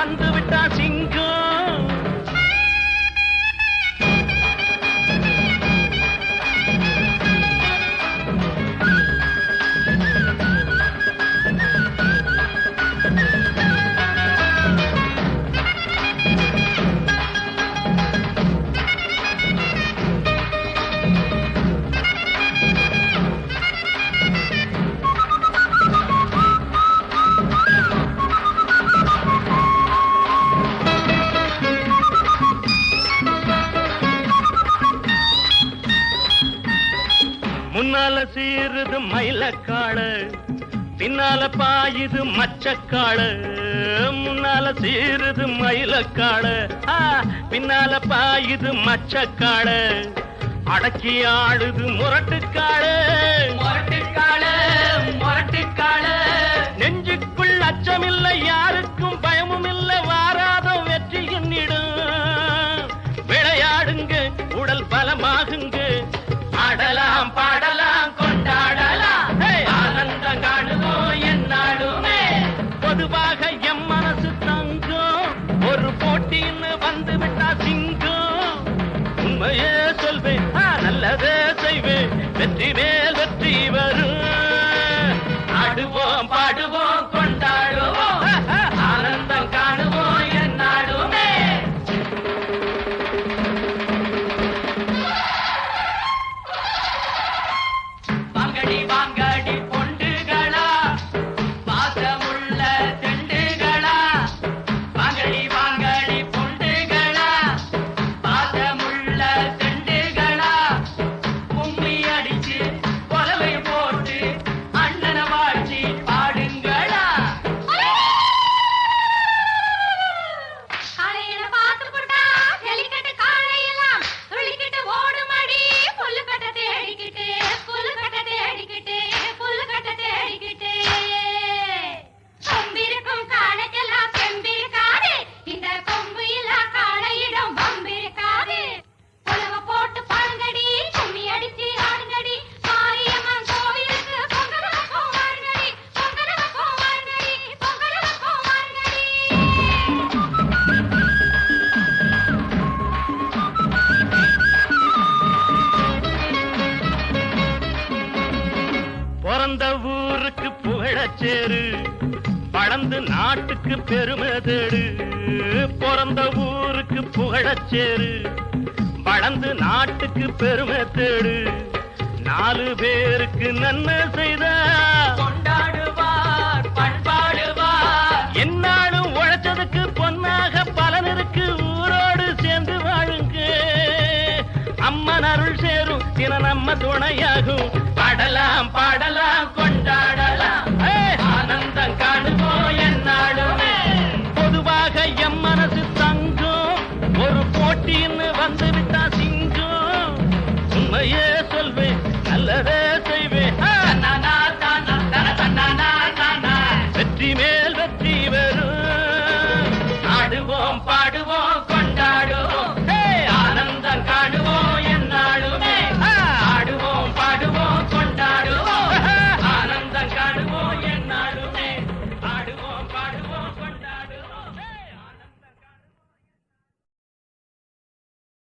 போட்டின்னு வந்து விட்டா சிங்கம். முன்னால சீருது மயிலக்காடு பின்னால பாயுது மச்சக்காடு முன்னால சீருது மயிலக்காடு பின்னால பாயுது மச்சக்காடு அடக்கி ஆடுது முரட்டுக்காடு போட்டின்னு வந்து விட்டா சிங்கம். உண்மையே சொல்வேன் நல்லதே செய்வேன். வெற்றி மேல் வெற்றி வரும். ஆடுவோம் பாடுவோம். புகழச்சேரு வளர்ந்து நாட்டுக்கு பெருமை தேடு பிறந்த ஊருக்கு புகழச்சேரு வளர்ந்து நாட்டுக்கு பெருமை தேடு நாலு பேருக்கு நன்மை செய்த கொண்டாடுவார் பண்பாடுவார். என்னாலும் உழைச்சதுக்கு பொன்னாக பலனருக்கு. ஊரோடு சேர்ந்து வாழுங்க. அம்மன் அருள் சேரும் தின நம்ம துணையாகும். பாடலாம் பாடலாம் தன்னானா தானா வெற்றி மேல் வெற்றி வரும் ஆடுவோம் பா